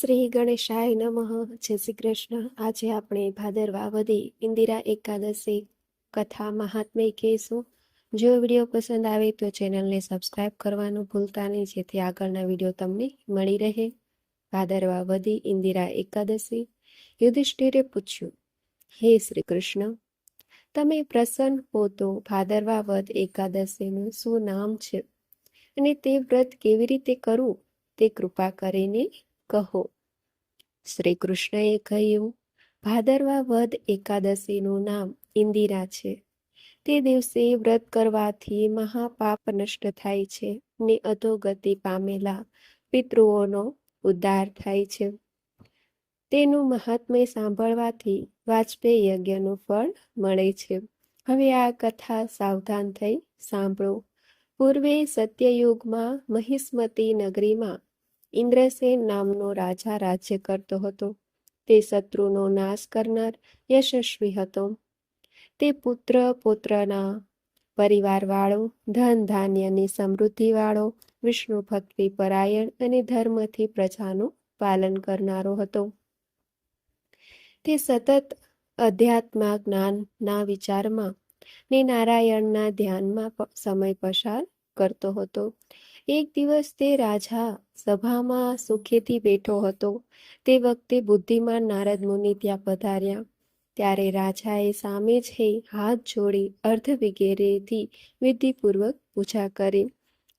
શ્રી ગણેશાય નમઃ. જય શ્રી કૃષ્ણ. આજે આપણે ભાદરવા વધી ઇન્દિરા એકાદશી કથા મહાત્મ્ય કહેશું. જો વીડિયો પસંદ આવે તો ચેનલને સબસ્ક્રાઇબ કરવાનું ભૂલતા નહીં, જેથી આગળના વીડિયો તમને મળી રહે. ભાદરવા વધી ઇન્દિરા એકાદશી. યુધિષ્ઠિરે પૂછ્યું, હે શ્રી કૃષ્ણ, તમે પ્રસન્ન હો તો ભાદરવા વધ એકાદશીનું શું નામ છે? અને તે વ્રત કેવી રીતે કરવું? તે કૃપા કરીને કહો. શ્રી કૃષ્ણએ કહ્યું, ભાદરવા વદ એકાદશીનું નામ ઇન્દિરા છે. તે દિવસે વ્રત કરવાથી મહાપાપ નષ્ટ થાય છે ને અધોગતિ પામેલા પિતૃઓનો ઉદ્ધાર થાય છે. તેનું મહાત્મ્ય સાંભળવાથી વાજપેયી યજ્ઞનું ફળ મળે છે. હવે આ કથા સાવધાન થઈ સાંભળો. પૂર્વે સત્યયુગમાં મહિસ્મતી નગરીમાં ઇન્દ્રસેન નામનો રાજા રાજ્ય કરતો હતો. તે શત્રુનો નાશ કરનાર યશસ્વી હતો. તે પુત્ર પુત્રના પરિવારવાળો, ધન ધાન્યની સમૃદ્ધિવાળો, વિષ્ણુ ભક્તિ પરાયણ અને ધર્મથી પ્રજાનું પાલન કરનારો હતો. તે સતત અધ્યાત્મ જ્ઞાનના વિચારમાં ને નારાયણના ધ્યાનમાં સમય પસાર કરતો હતો. એક દિવસ તે રાજા સભામાં સુખેથી બેઠો હતો. તે વખતે બુદ્ધિમાન નારદ મુનિ ત્યાં પધાર્યા. ત્યારે રાજાએ સામે જ હાથ જોડી અર્ધ વિગેરેથી વિધિપૂર્વક પૂજા કરી.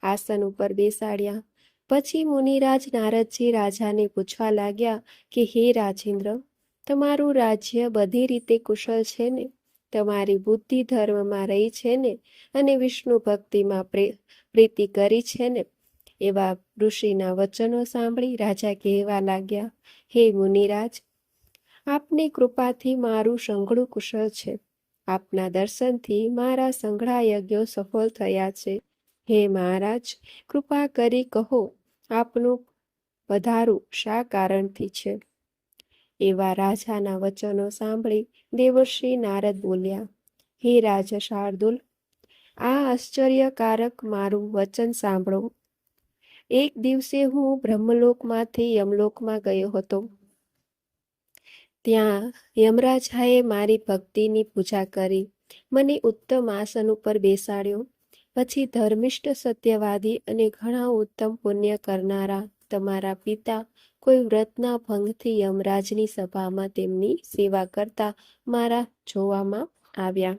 આસન ઉપર બેસાડ્યા. પછી મુનિરાજ નારદજી રાજાને પૂછવા લાગ્યા કે, હે રાજેન્દ્ર, તમારું રાજ્ય બધી રીતે કુશળ છે ને? તમારી બુદ્ધિ ધર્મમાં રહી છે ને અને વિષ્ણુ ભક્તિમાં પ્રીતિ કરી છે ને, એવા ઋષિના વચનો સાંભળી રાજા કહેવા લાગ્યા, હે મુનિરાજ, આપની કૃપાથી મારું સંઘળું કુશળ છે. આપના દર્શનથી મારા સંઘળા યજ્ઞો સફળ થયા છે. હે મહારાજ, કૃપા કરી કહો, આપનું વધારું શા કારણથી છે? એવા રાજાના વચનો સાંભળી દેવર્ષિ નારદ બોલ્યા, હે રાજા શાર્દુલ, આ આશ્ચર્યકારક મારું વચન સાંભળો. એક દિવસે હું બ્રહ્મલોકમાંથી યમલોકમાં ગયો હતો. ત્યાં યમરાજાએ મારી ભક્તિની પૂજા કરી, મને ઉત્તમ આસન ઉપર બેસાડ્યો. પછી ધર્મિષ્ઠ સત્યવાદી અને ઘણા ઉત્તમ પુણ્ય કરનારા તમારા પિતા કોઈ વ્રતના ભંગથી યમરાજની સભામાં તેમની સેવા કરતા મારા જોવામાં આવ્યા.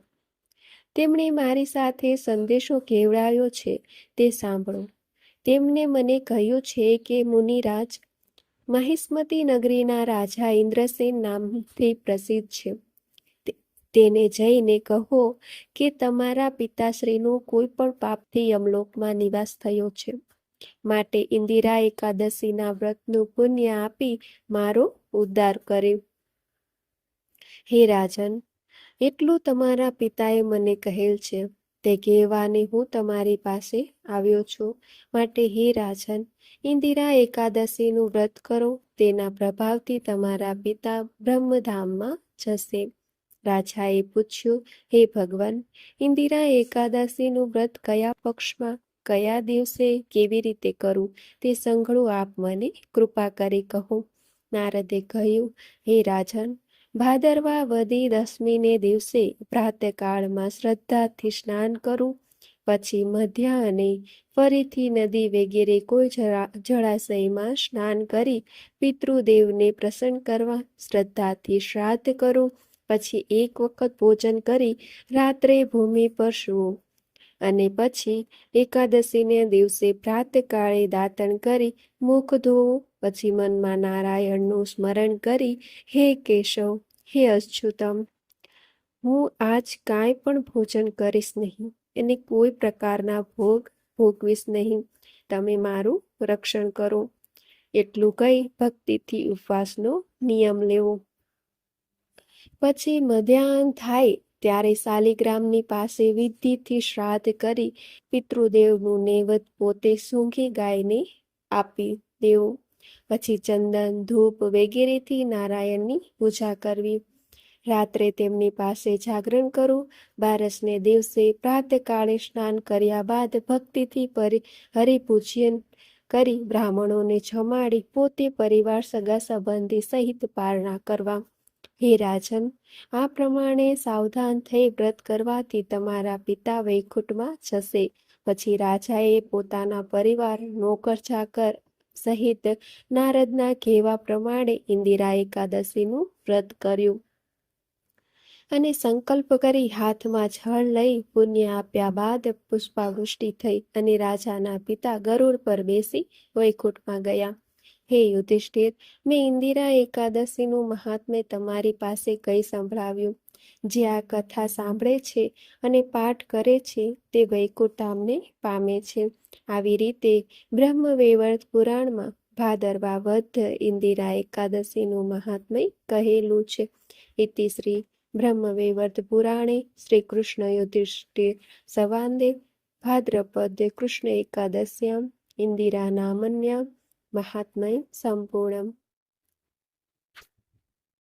તેમણે મારી સાથે સંદેશો કેવડાયો છે તે સાંભળો. તેમણે મને કહ્યું છે કે મુનિરાજ મહિસ્મતી નગરીના રાજા ઇન્દ્રસેન નામથી પ્રસિદ્ધ છે. તેને જઈને કહો કે તમારા પિતાશ્રીનું કોઈ પણ પાપથી યમલોકમાં નિવાસ થયો છે. માટે ઇન્દિરા એકાદશીના વ્રતનું પુણ્ય આપી મારો ઉદ્ધાર કર્યો. હે રાજન, એટલું તમારા પિતાએ મને કહેલ છે. તે કહેવાને હું તમારી પાસે આવ્યો છું. માટે હે રાજન, ઇન્દિરા એકાદશીનું વ્રત કરો. તેના પ્રભાવથી તમારા પિતા બ્રહ્મધામમાં જશે. રાજાએ પૂછ્યું, હે ભગવાન, ઇન્દિરા એકાદશીનું વ્રત કયા પક્ષમાં? કયા દિવસે કેવી રીતે કરું તે સંઘળું આપ મને કૃપા કરી કહો. નારદે કહ્યું, હે રાજન, ભાદરવા વધી દસમીને દિવસે પ્રાતકાળમાં શ્રદ્ધાથી સ્નાન કરું. પછી મધ્યા અને ફરીથી નદી વગેરે કોઈ જળાશયમાં સ્નાન કરી પિતૃદેવને પ્રસન્ન કરવા શ્રદ્ધાથી શ્રાદ્ધ કરું. પછી એક વખત ભોજન કરી રાત્રે ભૂમિ પર સૂવું. અને પછી એકાદશીને દિવસે પ્રાતકાળે દાતણ કરી મુખ ધોવું, પછી મનમાં નારાયણનું સ્મરણ કરી, હે કેશવ, હે અચ્યુતમ, હું આજ કાંઈ પણ ભોજન કરીશ નહીં, એને કોઈ પ્રકારના ભોગ ભોગવીશ નહીં, તમે મારું રક્ષણ કરો. એટલું કહી ભક્તિથી ઉપવાસનો નિયમ લેવો. પછી મધ્યાહન થાય ત્યારે શાલિગ્રામની પાસે વિધિથી શ્રાદ્ધ કરી પિતૃદેવનું નૈવત પોતે સૂંઘી ગાયને આપી દેવું. પછી ચંદન, ધૂપ વગેરેથી નારાયણની પૂજા કરવી. રાત્રે તેમની પાસે જાગરણ કરું બારસને દિવસે પ્રાતકાળે સ્નાન કર્યા બાદ ભક્તિથી પરી હરિપૂજ્યન કરી બ્રાહ્મણોને જમાડી પોતે પરિવાર સગા સંબંધી સહિત પારણા કરવા. હે રાજન, આ પ્રમાણે સાવધાન થઈ વ્રત કરવાથી તમારા પિતા વૈકુંઠમાં જશે. પછી રાજાએ પોતાના પરિવાર, નોકર ચાકર સહિત નારદના કહેવા પ્રમાણે ઇન્દિરા એકાદશીનું વ્રત કર્યું અને સંકલ્પ કરી હાથમાં જળ લઈ પુણ્ય આપ્યા બાદ પુષ્પાવૃષ્ટિ થઈ અને રાજાના પિતા ગરુડ પર બેસી વૈકુંઠમાં ગયા. હે યુધિષ્ઠિર, મેં ઇન્દિરા એકાદશીનું મહાત્મ્ય તમારી પાસે કંઈ સંભળાવ્યું? જે આ કથા સાંભળે છે અને પાઠ કરે છે, તે વૈકુંઠધામને પામે છે. આવી રીતે બ્રહ્મવૈવર્ત પુરાણમાં ભાદરવા વધ ઇન્દિરા એકાદશીનું મહાત્મય કહેલું છે. ઇતિ શ્રી બ્રહ્મવૈવર્ત પુરાણે શ્રી કૃષ્ણ યુધિષ્ઠિર, સવાંદે ભાદ્રપદે કૃષ્ણ એકાદશ્યામ, ઇન્દિરા નામન્યામ મહાત્મય સંપૂર્ણમ